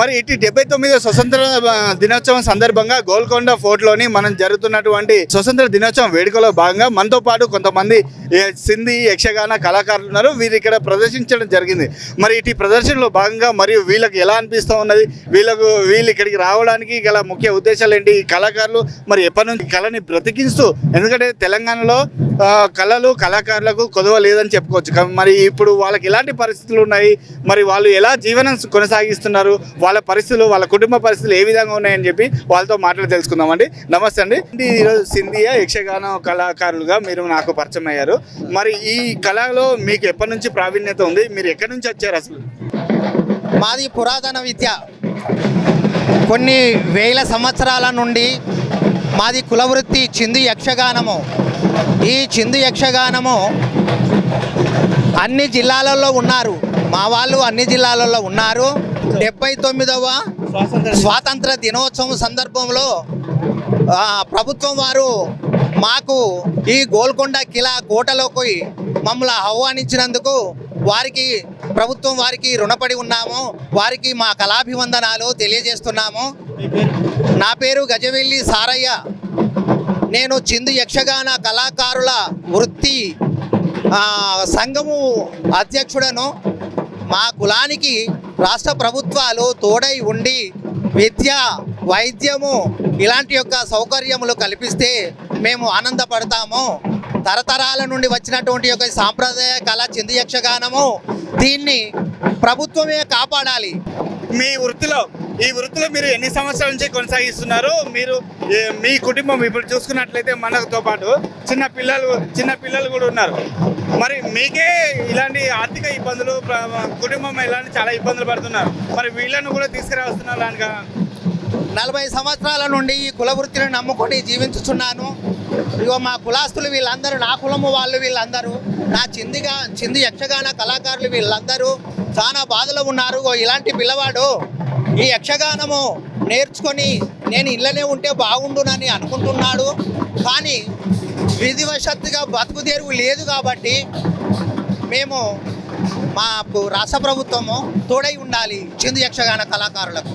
మరి ఇటు డెబ్బై తొమ్మిదో స్వతంత్ర దినోత్సవం సందర్భంగా గోల్కొండ ఫోర్ట్లోని మనం జరుగుతున్నటువంటి స్వతంత్ర దినోత్సవం వేడుకలో భాగంగా మనతో పాటు కొంతమంది సింధీ యక్షగాన కళాకారులు ఉన్నారు. వీరు ఇక్కడ ప్రదర్శించడం జరిగింది. మరి ఇటు ప్రదర్శనలో భాగంగా మరియు వీళ్ళకి ఎలా అనిపిస్తూ ఉన్నది వీళ్ళకు వీళ్ళు ఇక్కడికి రావడానికి గల ముఖ్య ఉద్దేశాలు ఏంటి ఈ కళాకారులు మరి ఎప్పటి నుంచి కళని బ్రతికిస్తూ ఎందుకంటే తెలంగాణలో కళలు కళాకారులకు కొదవ లేదని చెప్పుకోవచ్చు. మరి ఇప్పుడు వాళ్ళకి ఎలాంటి పరిస్థితులు ఉన్నాయి? మరి వాళ్ళు ఎలా జీవనం కొనసాగిస్తున్నారు? వాళ్ళ పరిస్థితులు వాళ్ళ కుటుంబ పరిస్థితులు ఏ విధంగా ఉన్నాయని చెప్పి వాళ్ళతో మాట్లాడి తెలుసుకుందామండి. నమస్తే అండి. ఈరోజు సింధియా యక్షగాన కళాకారులుగా మీరు నాకు పరిచయం అయ్యారు. మరి ఈ కళలో మీకు ఎప్పటి నుంచి ప్రావీణ్యత ఉంది? మీరు ఎక్కడి నుంచి వచ్చారు అసలు? మాది పురాతన విద్య. కొన్ని వేల సంవత్సరాల నుండి మాది కులవృత్తి చింది యక్షగానము. ఈ చిందు యక్షగానము అన్ని జిల్లాలలో ఉన్నారు. మా వాళ్ళు అన్ని జిల్లాలలో ఉన్నారు. డెబ్బై తొమ్మిదవ స్వాతంత్ర దినోత్సవం సందర్భంలో ప్రభుత్వం వారు మాకు ఈ గోల్కొండ కిలా కోటలోకి మమ్మల్ని ఆహ్వానించినందుకు వారికి ప్రభుత్వం వారికి రుణపడి ఉన్నాము. వారికి మా కళాభివందనాలు తెలియజేస్తున్నాము. నా పేరు గజవెల్లి సారయ్య. నేను చిందు యక్షగాన కళాకారుల వృత్తి సంఘము అధ్యక్షుడను. మా కులానికి రాష్ట్ర ప్రభుత్వాలు తోడై ఉండి విద్య వైద్యము ఇలాంటి యొక్క సౌకర్యములు కల్పిస్తే మేము ఆనందపడతాము. తరతరాల నుండి వచ్చినటువంటి యొక్క సాంప్రదాయ కళ చింది యక్షగానము దీన్ని ప్రభుత్వమే కాపాడాలి. మీ వృత్తిలో ఈ వృత్తిలో మీరు ఎన్ని సంవత్సరాల నుంచి కొనసాగిస్తున్నారు? మీరు మీ కుటుంబం ఇప్పుడు చూసుకున్నట్లయితే మనతో పాటు చిన్న పిల్లలు చిన్న పిల్లలు కూడా ఉన్నారు. మరి మీకే ఇలాంటి ఆర్థిక ఇబ్బందులు కుటుంబం ఇలాంటి చాలా ఇబ్బందులు పడుతున్నారు. మరి వీళ్ళను కూడా తీసుకురావస్తున్నారు దానిక? నలభై సంవత్సరాల నుండి ఈ కుల వృత్తిని నమ్ముకొని జీవించుచున్నాను. ఇగో మా కులాస్తులు వీళ్ళందరూ నా కులము వాళ్ళు వీళ్ళందరూ నా చిందిగా చింది యక్షగాన కళాకారులు వీళ్ళందరూ చాలా బాధలో ఉన్నారు. ఇలాంటి పిల్లవాడు ఈ యక్షగానము నేర్చుకొని నేను ఇళ్ళనే ఉంటే బాగుండునని అనుకుంటున్నాడు. కానీ విధివశత్తుగా బతుకు తెరువు లేదు కాబట్టి మేము మాకు రాష్ట్ర ప్రభుత్వము తోడై ఉండాలి. చిందు యక్షగాన కళాకారులకు.